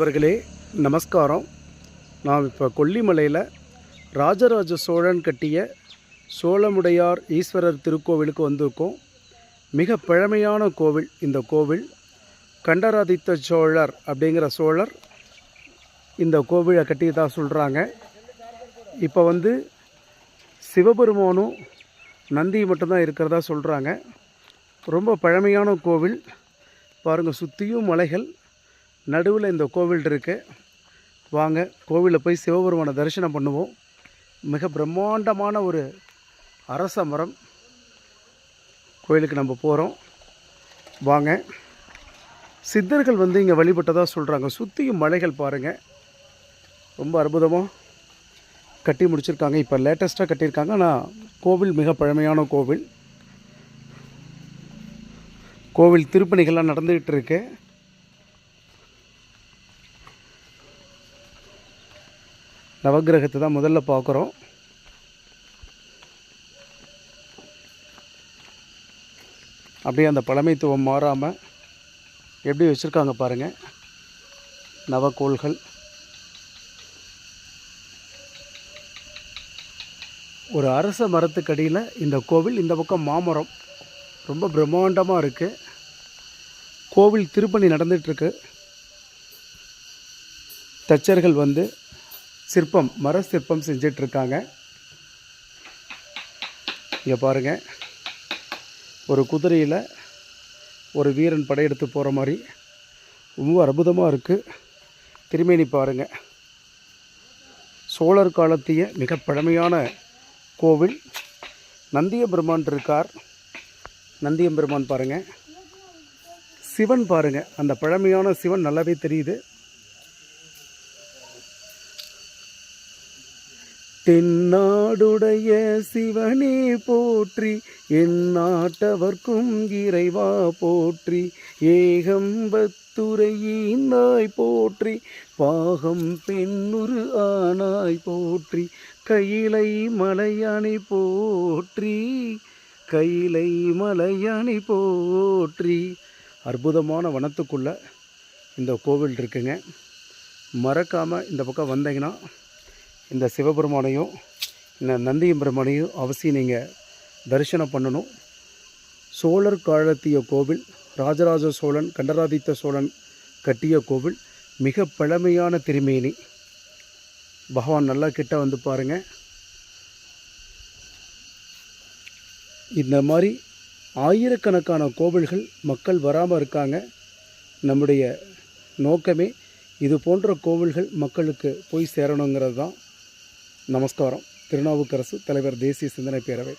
நண்பர்களே நமஸ்காரம். நாம் இப்போ கொல்லிமலையில் ராஜராஜ சோழன் கட்டிய சோழமுடையார் ஈஸ்வரர் திருக்கோவிலுக்கு வந்திருக்கோம். மிக பழமையான கோவில் இந்த கோவில். கண்டராதித்த சோழர் அப்படிங்கிற சோழர் இந்த கோவிலை கட்டியதாக சொல்கிறாங்க இப்போ வந்து சிவபெருமானும் நந்தி மட்டும்தான் இருக்கிறதா சொல்கிறாங்க ரொம்ப பழமையான கோவில். பாருங்கள் சுற்றியும் மலைகள். நடுவில் இந்த கோவில் இருக்குது வாங்க கோவிலில் போய் சிவபெருமானை தரிசனம் பண்ணுவோம். மிக பிரம்மாண்டமான ஒரு அரச மரம். கோயிலுக்கு நம்ம போகிறோம் வாங்க. சித்தர்கள் வந்து இங்கே வழிபட்டதாக சொல்கிறாங்க சுற்றியும் மலைகள் பாருங்கள் ரொம்ப அற்புதமாக கட்டி முடிச்சிருக்காங்க. இப்போ லேட்டஸ்ட்டாக கட்டியிருக்காங்க. ஆனால் கோவில் மிக பழமையான கோவில். கோவில் திருப்பணிகள்லாம் நடந்துக்கிட்டு இருக்குது நவக்கிரகத்தை தான் முதல்ல பார்க்குறோம். அப்படியே அந்த பழமைத்துவம் மாறாமல் எப்படி வச்சுருக்காங்க பாருங்கள் நவக்கோள்கள். ஒரு அரச மரத்துக்கடியில் இந்த கோவில் இந்த பக்கம் மாமரம். ரொம்ப பிரம்மாண்டமாக இருக்குது கோவில் திருப்பணி நடந்துகிட்ருக்கு தச்சர்கள் வந்து சிற்பம் மர சிற்பம் செஞ்சிட்ருக்காங்க. இங்கே பாருங்கள் ஒரு குதிரையில் ஒரு வீரன் படையெடுத்து போகிற மாதிரி ரொம்ப அற்புதமாக இருக்குது திருமேனி பாருங்கள் சோழர் காலத்திய மிக பழமையான கோவில். நந்தியபெருமான் இருக்கார். நந்தியம்பெருமான் பாருங்கள் சிவன் பாருங்கள் அந்த பழமையான சிவன் நல்லாவே தெரியுது. தென்னாடுடைய சிவனே போற்றி எந்நாட்டவர்க்கும் இறைவா போற்றி ஏகம்பத்துறையினாய் போற்றி பாகம் பெண்ணுரு ஆனாய் போற்றி கையிலை மலையானை போற்றி கையிலை மலையானை போற்றி. அற்புதமான வனத்துக்குள்ள இந்த கோவில் இருக்குங்க. மறக்காமல் இந்த பக்கம் வந்தீங்கன்னா இந்த சிவபெருமானையும் இந்த நந்தியம் பெருமானையும் அவசியம் நீங்கள் தரிசனம் பண்ணணும். சோழர் காலத்திய கோவில் ராஜராஜ சோழன் கண்டராதித்த சோழன் கட்டிய கோவில் மிக பழமையான திருமேனி. பகவான் நல்லா கிட்ட வந்து பாருங்க. இந்த மாதிரி ஆயிரக்கணக்கான கோவில்கள் மக்கள் வராமல் இருக்காங்க. நம்முடைய நோக்கமே இது போன்ற கோவில்கள் மக்களுக்கு போய் சேரணுங்கிறது தான். நமஸ்காரம். திருநாவுக்கரசு தலைவர் தேசிய சிந்தனை பேரவை.